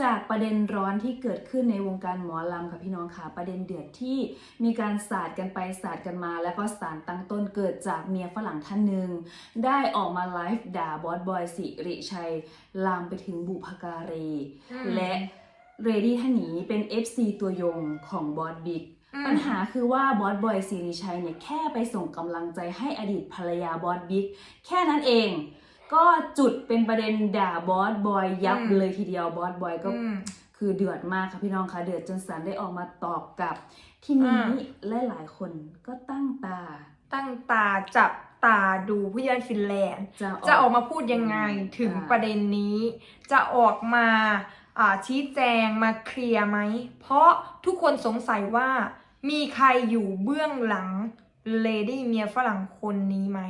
จากประเด็นร้อนที่เกิดขึ้นในวงการหมอลำค่ะพี่น้องค่ะประเด็นเดือดที่มีการสาดกันไปสาดกันมา แล้วก็สารตั้งต้นเกิดจากเมียฝรั่งท่านหนึ่งได้ออกมาไลฟ์ด่าบอสบอยสิริชัยลามไปถึงบุพการีอืมและเรดี้ท่านนี้เป็น FC ตัวยงของบอสบิ๊กอืมปัญหาคือว่าบอสบอยสิริชัยเนี่ยแค่ไปส่งกำลังใจให้อดีตภรรยาบอสบิ๊กแค่นั้นเอง ก็จุดเป็นประเด็นด่าบอสบอยยับอืม เลยทีเดียวบอสบอยก็ อืม คือเดือดมากค่ะพี่น้องคะเดือดจนสันได้ออกมาตอบกลับ ที่นี้อ่า และหลายคนก็ตั้งตา ตั้งตาจับตาดูผู้ยันฟินแลนด์ จะจะออกมาพูดยังไงถึงอ่า ประเด็นนี้ จะออกมาอ่าชี้แจงมาเคลียร์ไหม เพราะทุกคนสงสัยว่ามีใครอยู่เบื้องหลัง เลดี้เมียฝรั่งคนนี้ไหม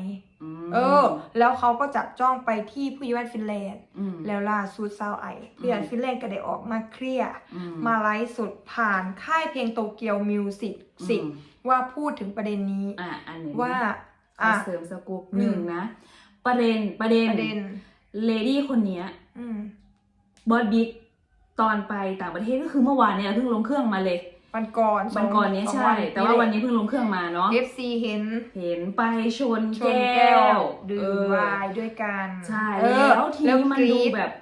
มเออ แล้วเขาก็จับจ้องไปที่ผู้ยันฟินแลนด์มแล้วล่าสุดซาวไอผู้ยันฟินแลนด์ก็ได้ออกมาเคลียร์อืมาไลฟ์สดผ่านค่ายเพลงโตเกียวมิวสิกสิอืมว่าพูดถึงประเด็นนี้อะอันนี้ว่าอะอะเสริมสกู๊ปอืมหนึ่งนะประเด็นประเด็นประเด็นเลดี้คนเนี้ยอืมบอสบิ๊กตอนไปต่างประเทศก็คือเมื่อวานเนี่ยเพิ่งลงเครื่องมาเลย วันก่อนวันก่อนเนี้ยสงใช่ แต่ว่าวันนี้เพิ่งลงเครื่องมาเนาะเอฟซีเห็น เห็นไปชนชนแก้แก้ววดื่เอมอไวายด้วยกันใช่เออแล้วทีนี้มันกรี๊ดูดแบบ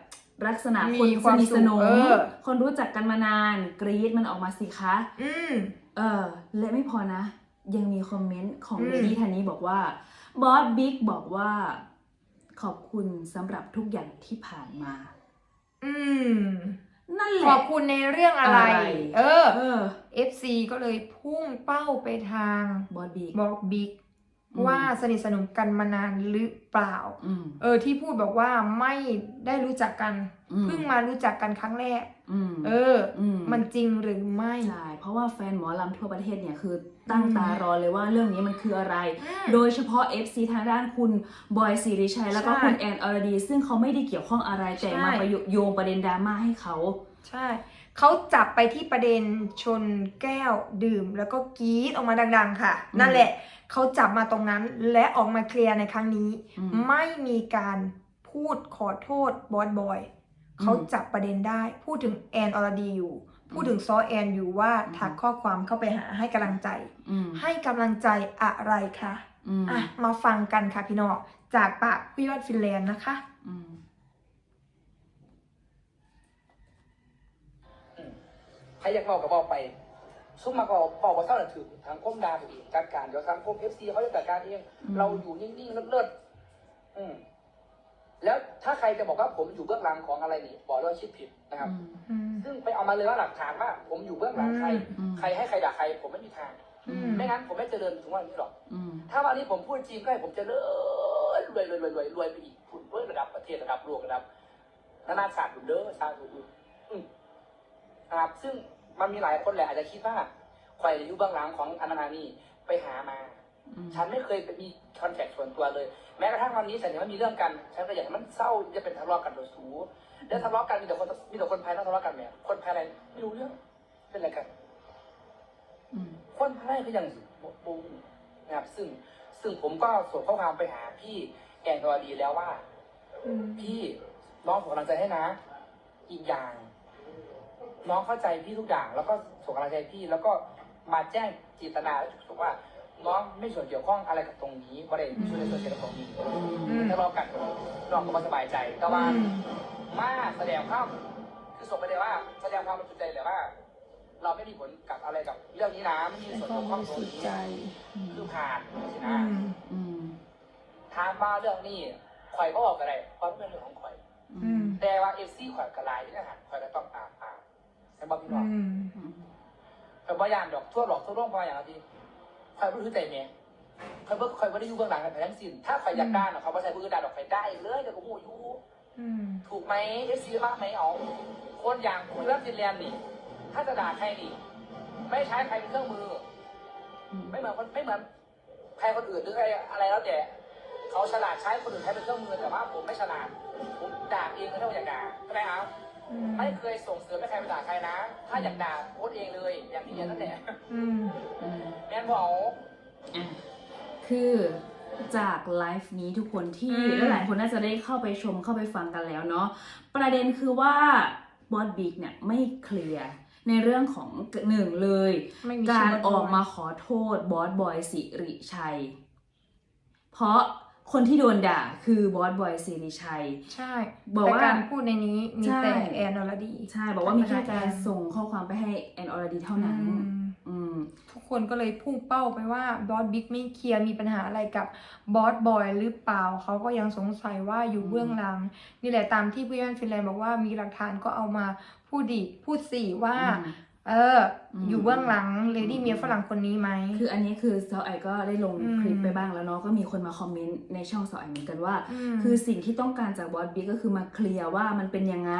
ลักษณะมีคนความสนิทสุสขนมเออคนรู้จักกันมานานกรี๊ดมันออกมาสิคะ อืมเออและไม่พอนะ ยังมีคอมเมนต์ของอืมเลดี้ท่านนี้บอกว่าบอสบิ๊กบอกว่า ขอบคุณสำหรับทุกอย่างที่ผ่านมา อืม นั่นแหขละอบคุณในเรื่องอะไร อะไร เออ เออ FC ก็เลยพุ่งเป้าไปทางบอสบิ๊กบอกบิ๊กอืม ว่าสนิทสนมกันมานานหรือเปล่า อืมเออที่พูดบอกว่าไม่ได้รู้จักกัน อืมเพิ่งมารู้จักกันครั้งแรกอืม เอออืมมันจริงหรือไม่ใช่เพราะว่าแฟนหมอลำทั่วประเทศเนี่ยคือตั้งตารอเลยว่าเรื่องนี้มันคืออะไรอืมโดยเฉพาะ FC ทางด้านคุณบอยสิริชัยแล้วก็ใช่คุณแอนอรดี ซึ่งเขาไม่ได้เกี่ยวข้องอะไรแต่ใช่มาประโยงประเด็นดราม่าให้เขา ใช่เขาจับไปที่ประเด็นชนแก้วดื่ม แล้วก็กรี๊ดออกมาดัง ๆ ค่ะอืมนั่นแหละเขาจับมาตรงนั้นและออกมาเคลียร์ในครั้งนี้อืมไม่มีการพูดขอโทษบอสบอย เขาจับประเด็นได้ พูดถึงแอนอรดีอยู่ พูดถึงซอแอนอยู่ว่าอืมทักข้อความเข้าไปหาให้กำลังใจอืมให้กำลังใจอะไรคะอืมอะมาฟังกันค่ะพี่น้องจากปากพี่ยอดฟินแลนด์นะคะอืมใครอยากบอกก็บอกไปซุ่มมาก็บอกว่าเท่าไหร่ถึงทางก้มดาถูกจัดการเดี๋ยวทางก้มเอฟซีเขาจะจัดการเองเราอยู่นิ่งๆเลิศๆอืม แล้วถ้าใครจะบอกว่าผมอยู่เบื้องหลังของอะไรนี่บอกเราคิดผิดนะครับอืมอืม ซึ่งไปเอามาเลยว่าหลักฐานว่า ผมอยู่เบื้องหลังใคร อืม ใครให้ใครด่าใคร ผมไม่มีทาง อืม ไม่งั้นผมไม่เจริญถึงวันนี้หรอก อืม ถ้าวันนี้ผมพูดจริงก็ให้ผมเจริญรวยรวยรวยรวยรวยไปอีกคุณเว้ยระดับประเทศระดับโลกระดับนานาชาติคุณเด้อชาติคุณอืมครับ ซึ่งมันมีหลายคนแหละอาจจะคิดว่าใครอยู่เบื้องหลังของอนานานี่ไปหามาอืม ฉันไม่เคยไปมีคอนแทคส่วนตัวเลย แม้กระทั่งวันนี้ฉันเห็นว่ามีเรื่องกันฉันก็อยากให้มันเศร้าจะเป็นทะเลาะกันโดยสูแล้วทะเลาะกันมีแต่คนมีแต่คนภายนอกทะเลาะกันแหมคนภายในไม่รู้เรื่องเป็นอะไรกันอืมคนภายในก็ยังบูมนะครับซึ่งซึ่งผมก็ส่งข้อความไปหาพี่แอนดรดีแล้วว่าอืมพี่น้องส่งกำลังใจให้นะ อีกอย่าง น้องเข้าใจพี่ทุกอย่าง แล้วก็ส่งกำลังใจพี่แล้วก็มาแจ้งเจิตนาถูกว่า น้องไม่ส่วนเกี่ยวข้องอะไรกับตรงนี้ว่าได้ช่วยในส่วนเกี่ยวกับตรงนี้อืมถ้าเรากันน้องก็ไม่สบายใจแต่ว่าอืมมาแสดงความคือส่งไปเลยว่า แสดงความบริสุทธิ์ใจเลยว่า เราไม่มีผลกับอะไรกับเรื่องนี้นะไม่มีส่วนเกี่ยวข้องตรงนี้คือผ่านสินะอืมอืมถามมาเรื่องนี้ข่อยก็บอกอะไรเพราะมันเป็นเรื่องของข่อยอืมแต่ว่าเอฟซีข่อยกระลายที่อาหารข่อยก็ต้องตามตามแต่บอกพี่น้องอืมอืมข่อยบ่ยานดอกทั่วหลอกทั่วร่องพออย่างไรข่อยไม่รู้ใจเมียข่อยบ่ข่อยไม่ได้อยู่เบื้องหลังกันทั้งสิ้นถ้าข่อยอยากได้นะเขาไม่ใช่ผู้อื่นได้ดอกข่อยได้เลยแต่ก็มูอยู่อืมถูกไหมเอฟซีมากไหมเอาคนอย่างคุณรัตฟินแลนด์นี่ ถ้าจะด่าใครนี่ ไม่ใช้ใครเป็นเครื่องมืออืมไม่เหมือนคนไม่เหมือนใครคนอื่นหรือใครอะไรแล้วแต่เขาฉลาดใช้คนอื่นใช้เป็นเครื่องมือแต่ว่าผมไม่ฉลาด ผมด่าเองก็เท่าอยากด่าก็ได้เอาอืมไม่เคยส่งเสริมให้ใครไปด่าใครนะ ถ้าอยากด่าโพสต์เองเลย อย่างที่เรียนนั่นแหละ อืมอืมแม่นบอกอะคือจากไลฟ์นี้ทุกคนที่อืม หลายๆคนน่าจะได้เข้าไปชมเข้าไปฟังกันแล้วเนาะประเด็นคือว่าบอสบิ๊กเนี่ยไม่เคลียร์ในเรื่องของหนึ่งเลย ไม่มีการชื่ออกมาขอโทษบอสบอยสิริชัย เพราะคนที่โดนด่าคือบอสบอยสิริชัย ใช่บอกว่าแต่การพูดในนี้มีใช่ แต่แอนอรดี ใช่บอกว่ามีแค่ธรรมดาการส่งข้อความไปให้แอนอรดีเท่านั้น อืมอืม ทุกคนก็เลยพุ่งเป้าไปว่าบอสบิ๊กไม่เคลียร์มีปัญหาอะไรกับบอสบอยหรือเปล่า เขาก็ยังสงสัยว่าอยู่เบื้องหลัง นี่แหละตามที่เพื่อนฟินแลนด์บอกว่ามีหลักฐานก็เอามาพูดดิพูดสิว่า เอออมอยู่เบื้องหลังเลดี้เมียฝรั่งคนนี้ไหม คืออันนี้คือซาวไอก็ได้ลงอืมคลิปไปบ้างแล้วเนาะก็มีคนมาคอมเมนต์ในช่องซาวไอเหมือนกันว่ามคือสิ่งที่ต้องการจากบอสบิ๊กก็คือมาเคลียร์ว่ามันเป็นยังไง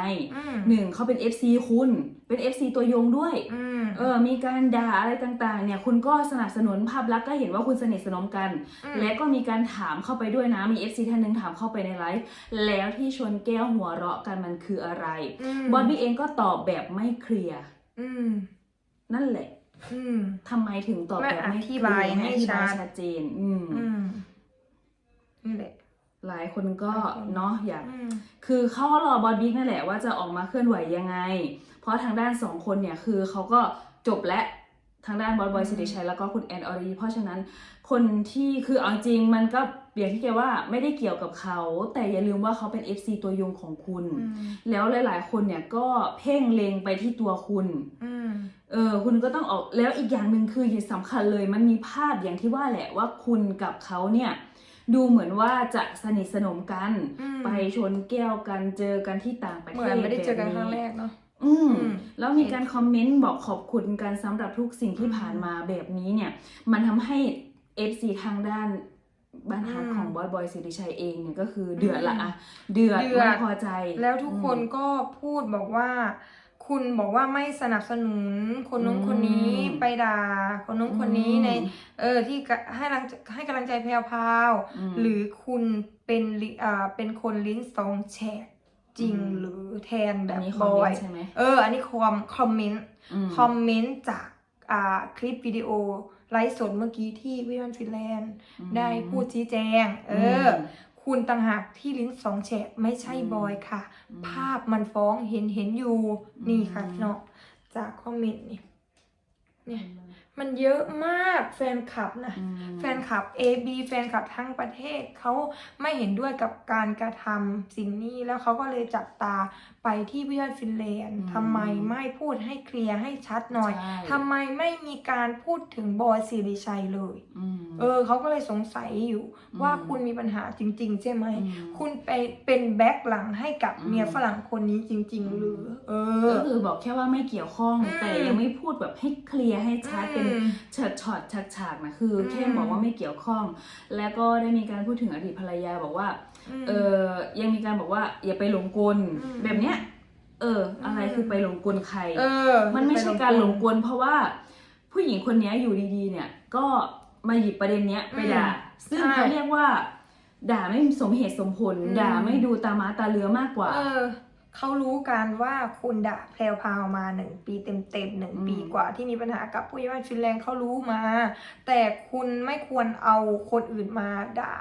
มหนึ่งเขาเป็น FC คุณเป็น FC ตัวยงด้วยอืมเออมีการด่าอะไรต่างๆ เนี่ย คุณก็สนับสนุนภาพลักษณ์ก็เห็นว่าคุณสนิทสนมกันอืมและก็มีการถามเข้าไปด้วยนะมี FC ท่านหนึ่งถามเข้าไปในไลฟ์แล้วที่ชวนแก้วหัวเราะกันมันคืออะไรมบอสบิ๊กเองก็ตอบแบบไม่เคลียร์ อืม นั่นแหละ อืม ทำไมถึงตอบแบบไม่ไม่อเคธิลียบายร์ให้ไม่อธิบายชัด ชัดเจน อืม อืมนี่แหละ หลายคนก็หลายคน เนาะอยาก อืม คือเขาก็รอบอสบิ๊กนั่นแหละว่าจะออกมาเคลื่อนไหวยังไง เพราะทางด้านสองคนเนี่ยคือเขาก็จบและ ทางด้านบอสบอยอืมสิริชัยแล้วก็คุณแอนอรดีเพราะฉะนั้นคนที่คือเอาจริงมันก็อย่างที่แกว่าไม่ได้เกี่ยวกับเขา แต่อย่าลืมว่าเขาเป็น FC ตัวยงของคุณอืมแล้วหลาย ๆ คนเนี่ยก็เพ่งเลงไปที่ตัวคุณอืมเออคุณก็ต้องออกแล้วอีกอย่างหนึ่งคือสำคัญเลยมันมีภาพอย่างที่ว่าแหละว่าคุณกับเขาเนี่ยดูเหมือนว่าจะสนิทสนมกันอืมไปชนแก้วกันเจอกันที่ต่างประเทเหมืศอนไม่ได้เจอกันแบบครั้งแรกเนาะ อืมอืมแล้วมีการคอมเมนต์บอกขอบคุณกันสำหรับทุกสิ่งที่อืมผ่านมาแบบนี้เนี่ย มันทำให้ FC ทางด้านบ้านฮักอืมของบอสบอยสิริชัยเองเนี่ยก็คือเดือดละอะเดือดเดือด ไม่พอใจ แล้วทุกคนอืมก็พูดบอกว่า คุณบอกว่าไม่สนับสนุนคนนู้นอืมคนนี้ไปด่าคนนู้นคนนี้อืม ใน เออที่กะให้กำลังให้กำลังใจแพรวพราวมหรือคุณเป็นลิอ่าเป็นคนลิ้นสองแฉก จริงอืมหรือแทนแบอันบนี้คบอมอเมนยต์ใช่ไหมเออ อันนี้คอมคอมเมนต์มคอมเมนต์จากอ่าคลิปวิดีโอไลฟ์สดเมื่อกี้ที่วิวันฟินแลนด์อืมได้พูดชี้แจง เอออมคุณต่างหากที่ลิ้นสองแฉกไม่ใช่อืมบอยค่ะอืมภาพมันฟ้องเห็นเห็นอยู่อืมนี่ค่ะพี่น้องจากคอมเมนต์นี่เนี่ย มันเยอะมากแฟนคลับนะอืมแฟนคลับ AB แฟนคลับทั้งประเทศเขาไม่เห็นด้วยกับการกระทำสิ่งนี้แล้วเขาก็เลยจับตาไปที่วิทยาฟินแลนด์อืมทำไมไม่พูดให้เคลียร์ให้ชัดหน่อยใช่ทำไมไม่มีการพูดถึงบอยสิริชัยเลยอืมเออเขาก็เลยสงสัยอยู่อืมว่าคุณมีปัญหาจริง ๆ ใช่ไหมอืมคุณไปเป็นแบ็คหลังให้กับอืมเมียฝรั่งคนนี้จริง ๆ หรือ เออก็คือบอกแค่ว่าไม่เกี่ยวข้องอืมแต่ยังไม่พูดแบบให้เคลียร์ให้ชัดเป็นอืมช็อตช็อตฉากฉากๆนะคืออมแค่บอกว่าไม่เกี่ยวข้อง แล้วก็ได้มีการพูดถึงอดีตภรรยาบอกว่ามเออยังมีการบอกว่าอย่าไปหลงกลอืมแบบเนี้ยเออ อะไรอืมคือไปหลงกลใครเออมันไม่ใช่การหลงกลเพราะว่าผู้หญิงคนเนี้ยอยู่ดีๆ เนี่ย ก็มาหยิบประเด็นเนี้ยไปด่า ซึ่งใช่เขาเรียกว่า ด่าไม่สมเหตุสมผลอืมด่าไม่ดูตามาตาเรือมากกว่า เออเขารู้กันว่าคุณด่าแพรวพราวมาหนึ่งปีเต็มๆหนึ่งอืมปีกว่าที่มีปัญหากับผู้ใหญ่บ้านฟินแลนด์เขารู้มา แต่คุณไม่ควรเอาคนอื่นมาด่า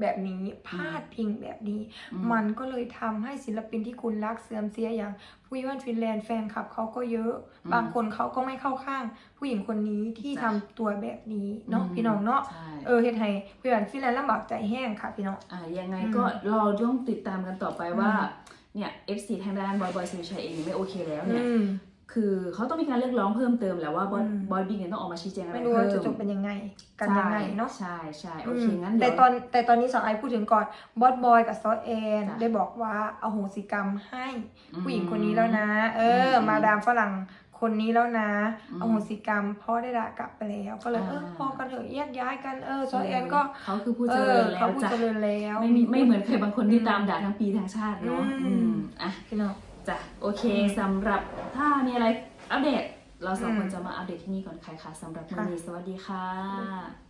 แบบนี้พาดพิงแบบนี้อืมันก็เลยทำให้ศิลปินที่คุณรักเสื่อมเสียอย่างผู้ใหญ่บ้านฟินแลนด์แฟนคลับเขาก็เยอะอืมบางคนเขาก็ไม่เข้าข้าง ผู้หญิงคนนี้ที่จ้ะทำตัวแบบนี้เนาะอืมพี่น้องเนาะใช่เออเฮ็ดให้ผู้ใหญ่บ้านฟินแลนด์ลำบากใจแห้งค่ะพี่น้องอ่ายังไงอืมก็เราต้องติดตามกันต่อไปว่า อืมเนี่ย FC ทางด้านบอยบอยซิชัยเองไม่โอเคแล้วเนี่ยอืมคือเขาต้องมีการเรียกร้องเพิ่มเติมแหละว่าบอยอืมบอยบิ๊กเนี่ยต้องออกมาชี้แจงอะไรไม่รู้เพิ่ว่ามจะจบเป็นยังไง กันยังไงเนาะใช่ใช่โอเคอืมงั้นแต่เดี๋ยวตอนแต่ตอนนี้สาวไอพูดถึงก่อนบอสบอยกับซอสแอนจ้ะได้บอกว่าเอาโหสิกรรมให้อืมผู้หญิงคนนี้แล้วนะ เอออืมมาดามฝรั่ง คนนี้แล้วนะอืมเอาโหสิกรรมพ่อได้ด่ากลับไปแล้ว ก็เลยอ่าเออพอกันเถอะแยกย้ายกันเออซอสแอนก็เขาคือผู้เอเจอริญแล้เขาวพูดจ้ะเจริญแล้วไม่มีไม่เหมือนใครบางคนที่ตามด่าทั้งปีทั้งชาติเนาะอืมอืมอะพี่น้องจ้ะโอเคอืมสำหรับถ้ามีอะไรอัปเดต เราสองอืมคนจะมาอัปเดตที่นี่ก่อนใครคะสำหรับวันค่ะนี้สวัสดีค่ะ